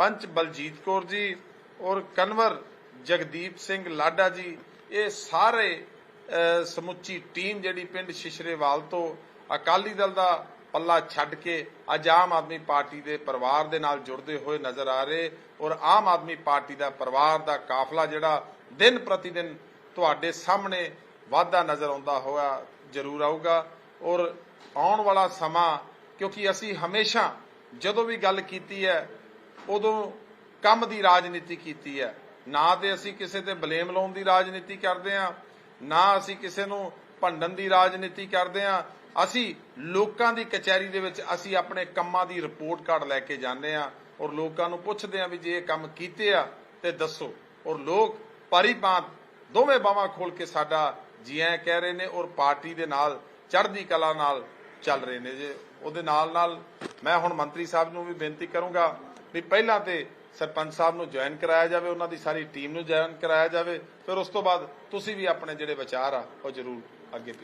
ਪੰਚ ਬਲਜੀਤ ਕੌਰ ਜੀ ਔਰ ਕਨਵਰ ਜਗਦੀਪ ਸਿੰਘ ਲਾਡਾ ਜੀ, ਇਹ ਸਾਰੇ ਸਮੁੱਚੀ ਟੀਮ ਜਿਹੜੀ ਪਿੰਡ ਸ਼ਿਸ਼ਰੇਵਾਲ ਤੋਂ ਅਕਾਲੀ ਦਲ ਦਾ ਪੱਲਾ ਛੱਡ ਕੇ ਅੱਜ ਆਮ ਆਦਮੀ ਪਾਰਟੀ ਦੇ ਪਰਿਵਾਰ ਦੇ ਨਾਲ ਜੁੜਦੇ ਹੋਏ ਨਜ਼ਰ ਆ ਰਹੇ ਔਰ ਆਮ ਆਦਮੀ ਪਾਰਟੀ ਦਾ ਪਰਿਵਾਰ ਦਾ ਕਾਫਲਾ ਜਿਹੜਾ ਦਿਨ ਪ੍ਰਤੀ ਦਿਨ ਤੁਹਾਡੇ ਸਾਹਮਣੇ ਵਾਧਾ ਨਜ਼ਰ ਆਉਂਦਾ ਹੋਇਆ ਜ਼ਰੂਰ ਆਊਗਾ ਔਰ ਆਉਣ ਵਾਲਾ ਸਮਾਂ ਕਿਉਂਕਿ ਅਸੀਂ ਹਮੇਸ਼ਾ ਜਦੋਂ ਵੀ ਗੱਲ ਕੀਤੀ ਹੈ ਉਦੋਂ ਕੰਮ ਦੀ ਰਾਜਨੀਤੀ ਕੀਤੀ ਹੈ। ਨਾ ਤੇ ਅਸੀਂ ਕਿਸੇ ਤੇ ਬਲੇਮ ਲਾਉਣ ਦੀ ਰਾਜਨੀਤੀ ਕਰਦੇ ਹਾਂ, ਨਾ ਅਸੀਂ ਕਿਸੇ ਨੂੰ ਭੰਡਣ ਦੀ ਰਾਜਨੀਤੀ ਕਰਦੇ ਹਾਂ। ਅਸੀਂ ਲੋਕਾਂ ਦੀ ਕਚਹਿਰੀ ਦੇ ਵਿੱਚ ਅਸੀਂ ਆਪਣੇ ਕੰਮਾਂ ਦੀ ਰਿਪੋਰਟ ਕਾਰਡ ਲੈ ਕੇ ਜਾਂਦੇ ਹਾਂ ਔਰ ਲੋਕਾਂ ਨੂੰ ਪੁੱਛਦੇ ਹਾਂ ਵੀ ਜੇ ਇਹ ਕੰਮ ਕੀਤੇ ਆ ਤੇ ਦੱਸੋ। ਔਰ ਲੋਕ ਭਾਰੀ ਬਾਤ ਦੋਵੇਂ ਬਾਹਾਂ ਖੋਲ ਕੇ ਸਾਡਾ ਜੀ ਐਂ ਕਹਿ ਰਹੇ ਨੇ ਔਰ ਪਾਰਟੀ ਦੇ ਨਾਲ, ਚੜ੍ਹਦੀ ਕਲਾ ਨਾਲ ਚੱਲ ਰਹੇ ਨੇ। ਜੇ ਉਹਦੇ ਨਾਲ ਨਾਲ ਮੈਂ ਹੁਣ ਮੰਤਰੀ ਸਾਹਿਬ ਨੂੰ ਵੀ ਬੇਨਤੀ ਕਰੂੰਗਾ ਵੀ ਪਹਿਲਾਂ ਤੇ ਸਰਪੰਚ ਸਾਹਿਬ ਨੂੰ ਜੁਆਇਨ ਕਰਾਇਆ ਜਾਵੇ, ਉਹਨਾਂ ਦੀ ਸਾਰੀ ਟੀਮ ਨੂੰ ਜੁਆਇਨ ਕਰਾਇਆ ਜਾਵੇ, ਫਿਰ ਉਸ ਤੋਂ ਬਾਅਦ ਤੁਸੀਂ ਵੀ ਆਪਣੇ ਜਿਹੜੇ ਵਿਚਾਰ ਆ, ਉਹ ਜ਼ਰੂਰ ਅੱਗੇ ਭੇਜੋ